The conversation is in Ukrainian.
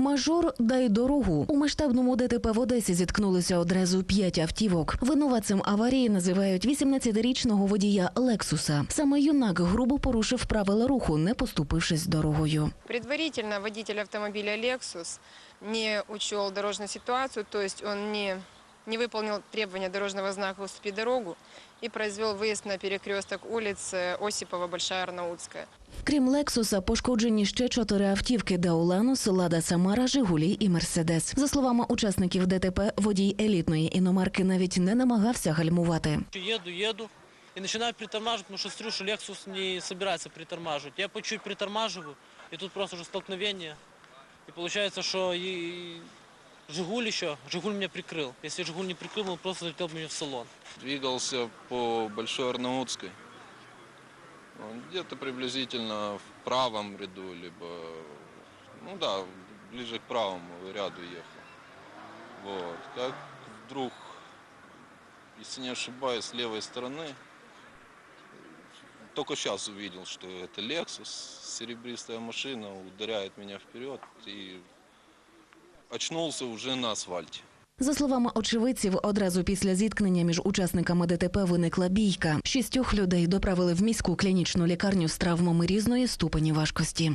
Мажор дай дорогу. У масштабному ДТП в Одесі зіткнулися одразу п'ять автівок. Винуватцем аварії називають 18-річного водія Лексуса. Саме юнак грубо порушив правила руху, не поступившись дорогою. Предварительно водитель автомобиля Lexus не учел дорожную ситуацию, то есть он не, не выполнил требования дорожного знака «Уступи дорогу» и произвел выезд на перекресток улиц э, Осипова, Большая Арнаутская. Крім Лексуса, пошкоджені ще чотири автівки Дауланус, Лада Самара, Жигулі і Мерседес. За словами учасників ДТП, водій елітної іномарки навіть не намагався гальмувати. Еду, еду и начинаю притормаживать, потому что смотрю, что Lexus не собирается притормаживать. Я по чуть притормаживаю, и тут просто уже столкновение. И получается, что и Жигуль еще, Жигуль меня прикрыл. Если Жигуль не прикрыл, он просто залетел бы мне в салон. Двигался по Большой Арнаутской. Он Где-то приблизительно в правом ряду, либо, ну да, ближе к правому ряду ехал. Вот. Как вдруг, если не ошибаюсь, с левой стороны, только сейчас увидел, что это Lexus, серебристая машина, ударяет меня вперед и очнулся уже на асфальте. За словами очевидців, одразу після зіткнення між учасниками ДТП виникла бійка. Шістьох людей доправили в міську клінічну лікарню з травмами різної ступені важкості.